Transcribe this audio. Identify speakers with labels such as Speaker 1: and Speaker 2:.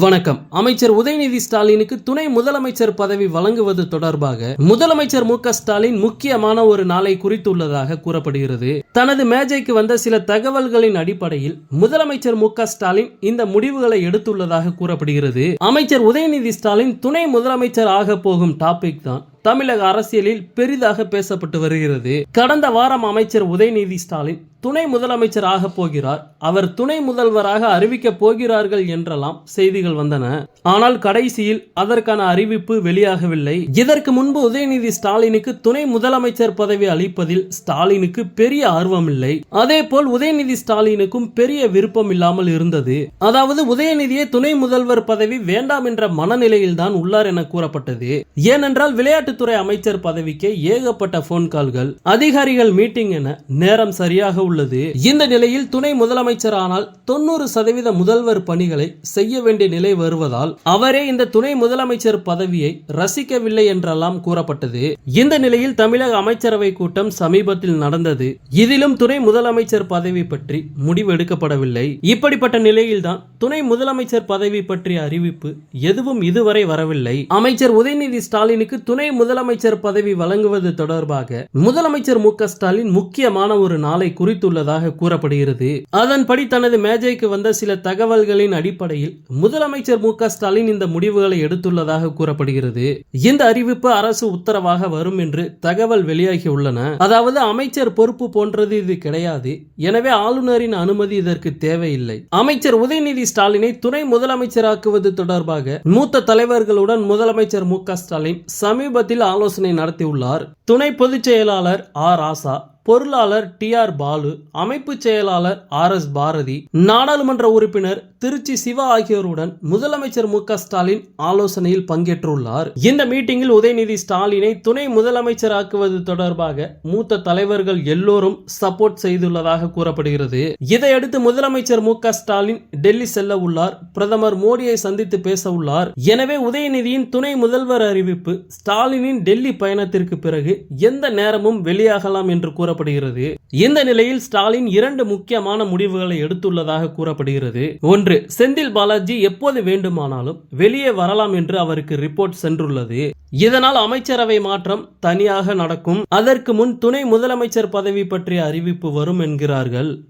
Speaker 1: வணக்கம். அமைச்சர் உதயநிதி ஸ்டாலினுக்கு துணை முதலமைச்சர் பதவி வழங்குவது தொடர்பாக முதலமைச்சர் மு ஸ்டாலின் முக்கியமான ஒரு நாளை குறித்துள்ளதாக கூறப்படுகிறது. தனது மேஜைக்கு வந்த சில தகவல்களின் அடிப்படையில் முதலமைச்சர் மு ஸ்டாலின் இந்த முடிவுகளை எடுத்துள்ளதாக கூறப்படுகிறது. அமைச்சர் உதயநிதி ஸ்டாலின் துணை முதலமைச்சர் ஆக போகும் டாபிக் தான் தமிழக அரசியலில் பெரிதாக பேசப்பட்டு வருகிறது. கடந்த வாரம் அமைச்சர் உதயநிதி ஸ்டாலின் துணை முதலமைச்சர் ஆக போகிறார். அவர் துணை முதல்வராக அறிவிக்கப் போகிறார்கள் என்றெல்லாம் செய்திகள் வந்தன. ஆனால் கடைசியில் அதற்கான அறிவிப்பு வெளியாகவில்லை. இதற்கு முன்பு உதயநிதி ஸ்டாலினுக்கு துணை முதலமைச்சர் பதவி அளிப்பதில் ஸ்டாலினுக்கு பெரிய ஆர்வம் இல்லை அதே போல் உதயநிதி ஸ்டாலினுக்கும் பெரிய விருப்பம் இல்லாமல் இருந்தது. அதாவது உதயநிதியே துணை முதல்வர் பதவி வேண்டாம் என்ற மனநிலையில் தான் உள்ளார் என கூறப்பட்டது. ஏனென்றால் விளையாட்டுத்துறை அமைச்சர் பதவிக்கு ஏகப்பட்ட போன் கால்கள் அதிகாரிகள் மீட்டிங் என நேரம் சரியாக உள்ளது. இந்த நிலையில் துணை முதலமைச்சர் ஆனால் தொண்ணூறு சதவீத முதல்வர் பணிகளை செய்ய வேண்டிய நிலை வருவதால் அவரே இந்த துணை முதலமைச்சர் பதவியை ரசிக்கவில்லை என்றெல்லாம் கூறப்பட்டது. இந்த நிலையில் தமிழக அமைச்சரவை கூட்டம் சமீபத்தில் நடந்தது. இதிலும் துணை முதலமைச்சர் பதவி பற்றி முடிவு எடுக்கப்படவில்லை. இப்படிப்பட்ட நிலையில்தான் துணை முதலமைச்சர் பதவி பற்றிய அறிவிப்பு எதுவும் இதுவரை வரவில்லை. அமைச்சர் உதயநிதி ஸ்டாலினுக்கு துணை முதலமைச்சர் பதவி வழங்குவது தொடர்பாக முதலமைச்சர் மு ஸ்டாலின் முக்கியமான ஒரு நாளை குறித்து குறித்துள்ளதாக கூறப்படுகிறது. அதன்படி தனது மேஜைக்கு வந்த சில தகவல்களின் அடிப்படையில் முதலமைச்சர் மு ஸ்டாலின் இந்த முடிவுகளை எடுத்துள்ளதாக கூறப்படுகிறது. இந்த அறிவிப்பு அரசு உத்தரவாக வரும் என்று தகவல் வெளியாகி உள்ளன அதாவது அமைச்சர் பொறுப்பு போன்றது இது கிடையாது. எனவே ஆளுநரின் அனுமதி இதற்கு தேவையில்லை. அமைச்சர் உதயநிதி ஸ்டாலினை துணை முதலமைச்சராக்குவது தொடர்பாக மூத்த தலைவர்களுடன் முதலமைச்சர் மு ஸ்டாலின் சமீபத்தில் ஆலோசனை நடத்தியுள்ளார். துணை பொதுச் செயலாளர் ஆர் ராசா பொருளாளர் டி ஆர் பாலு அமைப்பு செயலாளர் ஆர் எஸ் பாரதி நாடாளுமன்ற உறுப்பினர் திருச்சி சிவா ஆகியோருடன் முதலமைச்சர் மு க ஸ்டாலின் ஆலோசனையில் பங்கேற்றுள்ளார். இந்த மீட்டிங்கில் உதயநிதி ஸ்டாலினை துணை முதலமைச்சராக்குவது தொடர்பாக மூத்த தலைவர்கள் எல்லோரும் சப்போர்ட் செய்துள்ளதாக கூறப்படுகிறது. இதையடுத்து முதலமைச்சர் மு க ஸ்டாலின் டெல்லி செல்ல உள்ளார். பிரதமர் மோடியை சந்தித்து பேச உள்ளார். எனவே உதயநிதியின் துணை முதல்வர் அறிவிப்பு ஸ்டாலினின் டெல்லி பயணத்திற்கு பிறகு எந்த நேரமும் வெளியாகலாம் என்று கூற கூறப்படுகிறது. இந்த நிலையில் ஸ்டாலின் இரண்டு முக்கியமான முடிவுகளை எடுத்துள்ளதாக கூறப்படுகிறது. ஒன்று செந்தில் பாலாஜி எப்போது வேண்டுமானாலும் வெளியே வரலாம் என்று அவருக்கு ரிப்போர்ட் சென்றுள்ளது. இதனால் அமைச்சரவை மாற்றம் தனியாக நடக்கும். அதற்கு முன் துணை முதலமைச்சர் பதவி பற்றிய அறிவிப்பு வரும் என்கிறார்கள்.